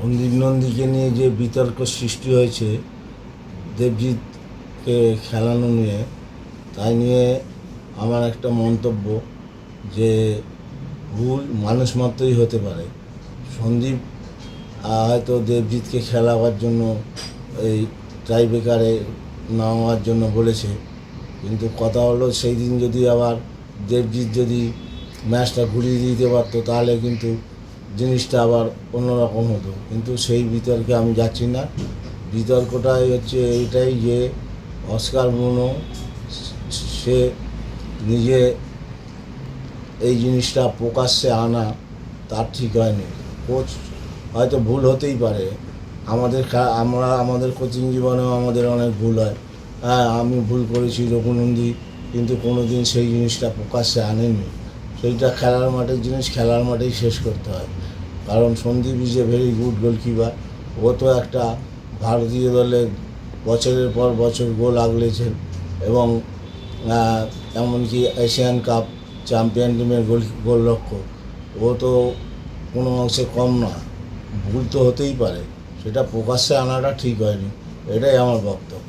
সন্দীপ নন্দীকে নিয়ে যে বিতর্ক সৃষ্টি হয়েছে, দেবজিৎকে খেলানো নিয়ে, তাই নিয়ে আমার একটা মন্তব্য যে ভুল মানুষ মাত্রই হতে পারে। সন্দীপ হয়তো দেবজিৎকে খেলাবার জন্য এই টাইব্রেকারে নামার জন্য বলেছে, কিন্তু কথা হলো সেই দিন যদি আবার দেবজিৎ যদি ম্যাচটা ঘুরিয়ে দিতে পারতো, তাহলে কিন্তু জিনিসটা আবার অন্যরকম হতো। কিন্তু সেই বিতর্কে আমি যাচ্ছি না। বিতর্কটাই হচ্ছে এইটাই যে অস্কার মুনো সে নিজে এই জিনিসটা প্রকাশ্যে আনা তার ঠিক হয়নি। কোচ হয়তো ভুল হতেই পারে। আমাদের আমরা আমাদের কোচিং জীবনেও আমাদের অনেক ভুল হয়। হ্যাঁ আমি ভুল করেছি রঘুনন্দী, কিন্তু কোনো দিন সেই জিনিসটা প্রকাশ্যে আনেননি। সেইটা খেলার মাঠের জিনিস, খেলার মাঠেই শেষ করতে হয়। কারণ Sandeep is a very good goalkeeper ও তো একটা ভারতীয় দলে বছরের পর বছর গোল আগলেছেন এবং এমনকি এশিয়ান কাপ চ্যাম্পিয়ন টিমের গোল, গোলরক্ষক। ও তো কোনো অংশে কম না। ভুল তো হতেই পারে। সেটা প্রকাশ্যে আনাটা ঠিক হয়নি। এটাই আমার বক্তব্য।